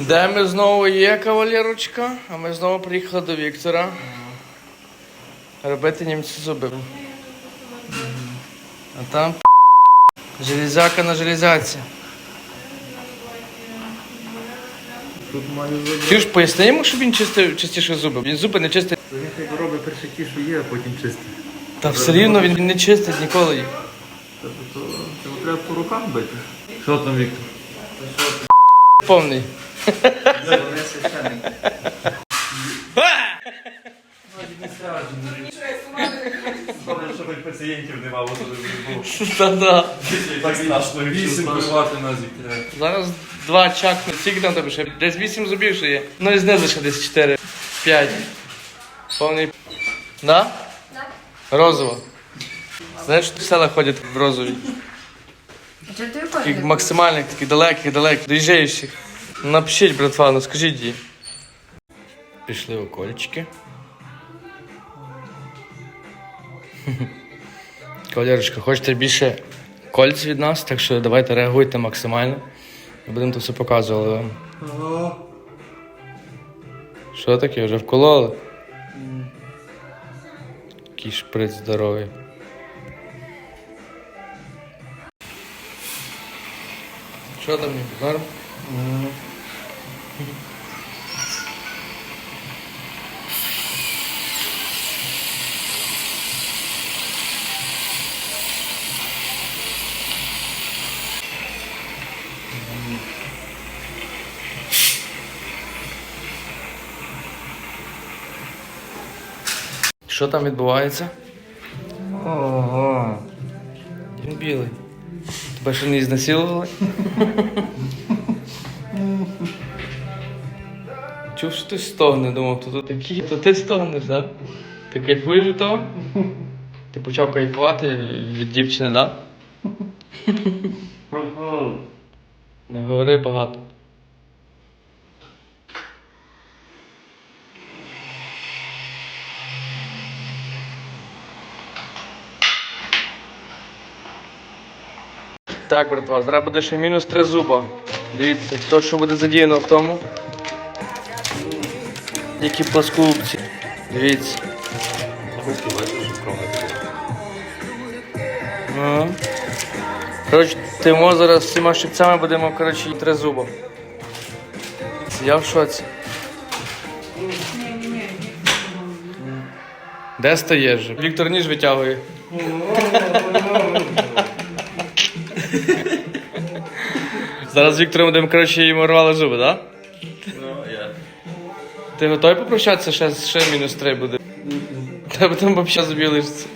Де ми знову є, кавалерочка? А ми знову приїхали до Віктора. Робити німці зуби. А там железяка на железяці. Тут маю зуби. Ти ж поясни йому, щоб він чистив частіше зуби. Він зуби не чистить. Він хай робить перше ті, що є, а потім чистить. Та все рівно він не чистить ніколи їх. Тобто, то треба по рукам бити. Що там, Віктор? Повний. Вони священники. Добре, що хоч пацієнтів нема, бо туди був. Та-да. Так страшно, вісім пивати на треба. Зараз два чакни. Скільки там тебе ще? Десь вісім зубів ще є. Ну і знизу ще десь чотири. П'ять. Повний. Да? Да. Розово. Знаєш, в села ходять в розовій. Таких максимальних, таких далеких, далеких, доїжджаючих. Напишіть, братва, ну скажіть їй. Пішли окольчики. Кавалерочка, хочете більше кольць від нас, так що давайте реагуйте максимально. Ми будемо то все показувати вам. Що таке? Вже вкололи? Який шприц здоровий. Що там ніби? Норм? Що там відбувається? Ого. Він білий. Тебе не ізнасилували? Чув, що ти стогне, думав, то, тут такі, то ти стогнеш, так? Ти кайфуєш від того? Ти почав кайфувати від дівчини, так? Не говори багато. Так, братва, зараз буде ще мінус три зуба. Дивіться, то, що буде задіяно в тому. Які пласкупці. Дивіться. Ну. Коротше, тимо зараз з всіма щипцями будемо, коротше, три зуба. Я в шоці. Де стаєш? Віктор ніж витягує. Зараз з Віктором будемо, коротше, йому рвали зуби, так? Да? Ну, я. Ти готовий попрощатися? Ще, ще мінус три буде. Тебе там взагалі зубі лишиться.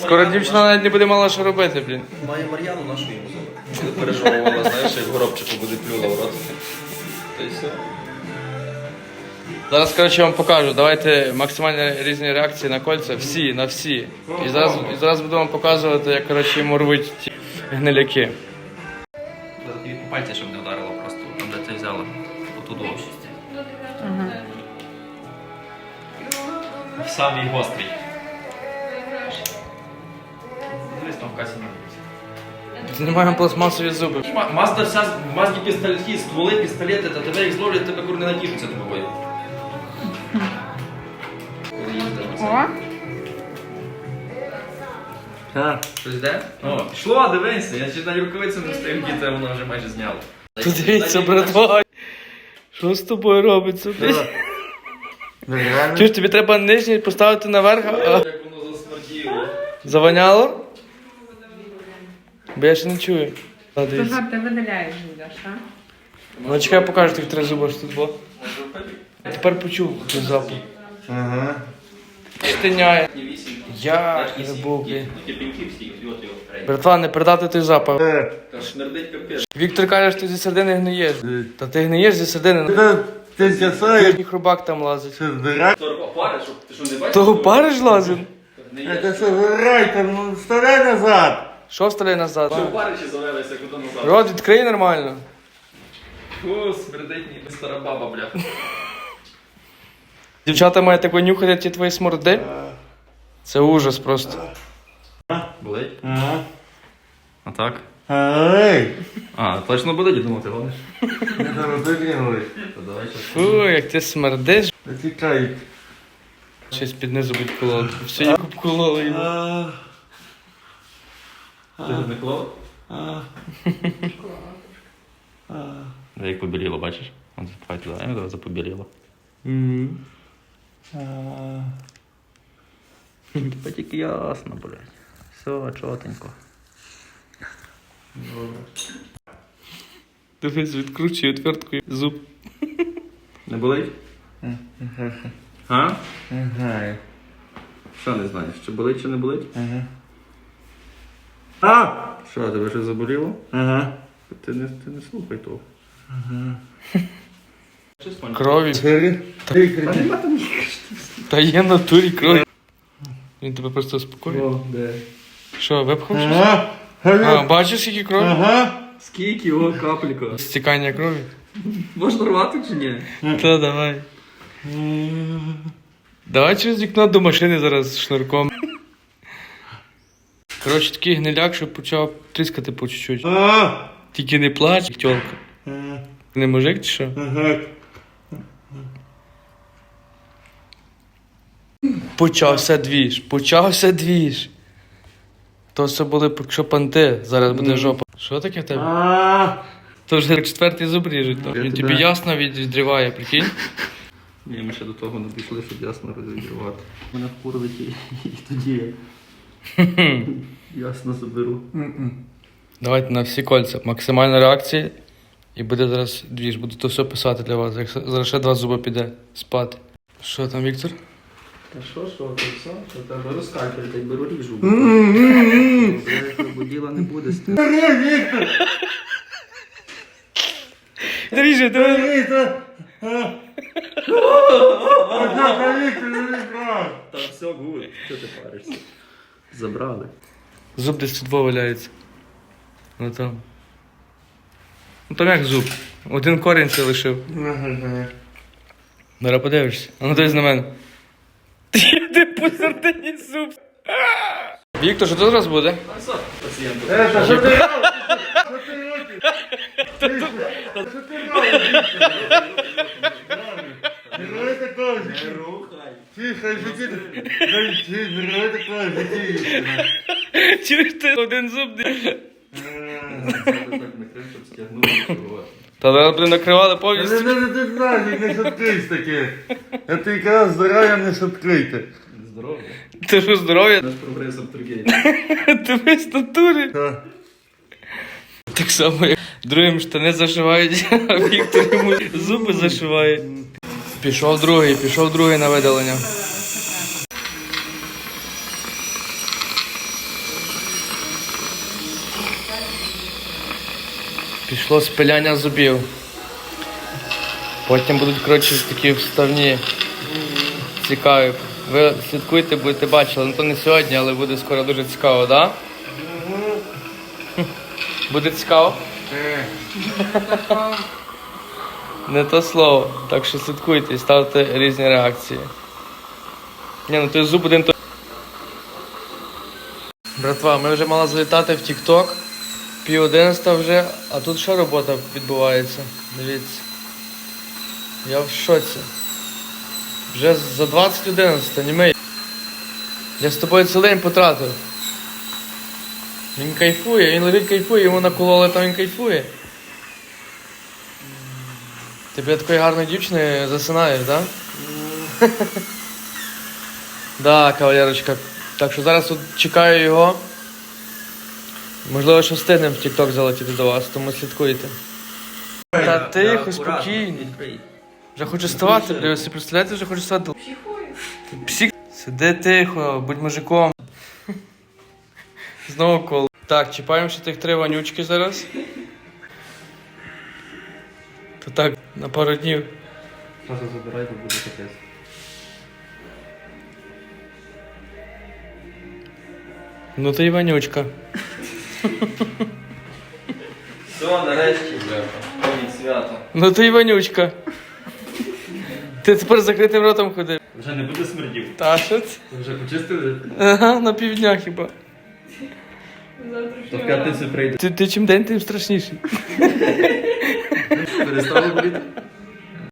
Скоро дівчина навіть не буде мала що робити, блін. Має Мар'яну нашу йому. Коли пережовувала, знаєш, як горобчику буде плюла в рот. Та й все. Зараз, коротше, я вам покажу. Давайте максимально різні реакції на кольця. Всі, на всі. І зараз, і зараз буду вам показувати, як коротше, йому рвуть ті гниляки. Тобі по пальці, щоб не вдарило просто. Там де ти взяла. Отут довше. Самий гострий. Дивись там в касі Знімаємо пластмасові зуби. Мазда вся, мазні пістолети, стволи, пістолети, та тебе їх зловлять, тебе кур не натішиться тобою. О, Так. Щось йде? О, пішло, дивися, я ще навіть рукавицю не встиг діти, воно вже майже зняло. Дивіться, братва. Що з тобою робиться? Реально? Чуєш, тобі треба нижній поставити наверх, а Як воно засмерділо. завоняло? Бо я ще не чую. А, дивіться. Ти видаляєш будеш, так? Ну чекай, покажу тих три зуба, що тут було. А тепер почув той запах. Ага. Штиняє. Я не був, блін. Братва, не передати той запах. Е, Та шмердить капець. Віктор каже, що ти зі середини гниєш. Та ти гниєш зі середини. Ти ти з'ясуєш, Їхній хрубак там лазить. що збирай. Тор опари, щоб ти що не бачиш? Того париш лазив? Це що збирай, там ну, старай назад. Що вставляй назад? Що опари завелися, куди назад? Рот відкрий нормально. Фу, смердить ніби стара баба, бля. Дівчата мають таку нюхати ті твої сморди. Це ужас просто. Болить? Ага. А так? Ай! А, точно буде, я думав, ти гониш. Не зараз. То давай щас. Фу, як ти смердиш. Затікай. Щось під низу будь колоти. Все як обкололи його. А, Ти ж не клоун? а, Да, як побіліло, бачиш? Он запхай туди, а одразу побіліло. А. Тепер тільки ясно, блядь. Все, чотенько. Дивись, відкручує отверткою зуб. Не болить? А? Ага. Що не знаєш? Чи болить, чи не болить? Ага. А! Що, тебе щось заболіло? Ага. Ти не, ти не слухай того. Крові. Сири? Ти Та є в натурі крові. Він тебе просто успокоює. О, де? Що, випхав щось? Ага. А, Ага. бачиш, скільки крові? Ага. Скільки його капелька? Стікання крові. Можна рвати чи ні? Та давай. Давай через вікно до машини зараз шнурком. Коротше, такий гниляк, що почав тріскати по чуть-чуть. А! Тільки не плач, тьолка. Ага. Не мужик чи що? Ага. Почався двіж, почався двіж. То все були що панти, зараз буде жопа. Що таке в тебе? А! То вже четвертий зуб ріжуть. то. Я Він тебе- тобі ясно від- відриває, прикинь? Ні, ми ще до того не дійшли, щоб ясно розігрівати. Мене вкурвить і, і тоді я ясно заберу. Давайте на всі кольця. Максимальна реакція. І буде зараз двіж. Буду то все писати для вас. Як зараз ще два зуби піде спати. Що там, Віктор? Що, що, то все? Що тебе розкальпель, так беру ріжу. Бо діла не буде з тим. Ріже, давай. Віта! Ага, Віта, Віта! Та все гуд. Що ти паришся? Забрали. Зуб десь тут валяється. Ну там. Ну там як зуб. Один корінь це лишив. Зараз подивишся. А ну дивись на мене. Ти посередині зуб. Віктор, що тут зараз буде? Пацієнт. Е, що ти робиш? Що ти робиш? Що ти? Не роби такого Не рухай. Тихо, життя. Не роби такого життя. Чуєш ти один зуб? не-. Та зараз буде накривали Не, повністю. не, не, ти знаєш, не шуткись таке. Я тобі казав, здоров'я не шуткуйте. Здорово. Ти що здоров'я? Наш прогрес Торгей. Дивись натури. Та. Так само, як другим штани зашивають, а Віктор йому зуби зашиває. Пішов другий, пішов другий на видалення. Пішло спиляння зубів. Потім будуть, коротше, такі вставні. Цікаві. Ви слідкуйте, будете бачили. Ну то не сьогодні, але буде скоро дуже цікаво, так? Да? Буде цікаво? Не то слово. Так що слідкуйте і ставте різні реакції. Ні, ну той зуб один то. Братва, ми вже мали залітати в TikTok. Пів одинадцята вже, а тут ще робота відбувається. Дивіться. Я в шоці. Вже за 20 11, німей. Я з тобою цілий день потратив. Він кайфує, він лежить кайфує, йому накололи, то він кайфує. Ти біля такої гарної дівчини засинаєш, так? Да? да, кавалерочка. Так що зараз тут чекаю його. Можливо, що встигнемо в TikTok залетіти до вас, тому слідкуйте. Та тихо, спокійно. Вже хочу вставати, бля, ви собі представляєте, вже хочу вставати. Псих. Сиди тихо, будь мужиком. Знову кол. Так, чіпаємо ще тих три вонючки зараз. То так, на пару днів. Зразу забирайте, буде капець. Ну ти і вонючка. Все, нарешті, бляха. Повні свято. Ну ти і вонючка. Ти тепер з закритим ротом ходив. Вже не буде смердів. Та що це? Вже почистили? Ага, на півдня хіба. То в п'ятницю прийде. Ти, ти чим день, тим страшніший. Перестало боліти?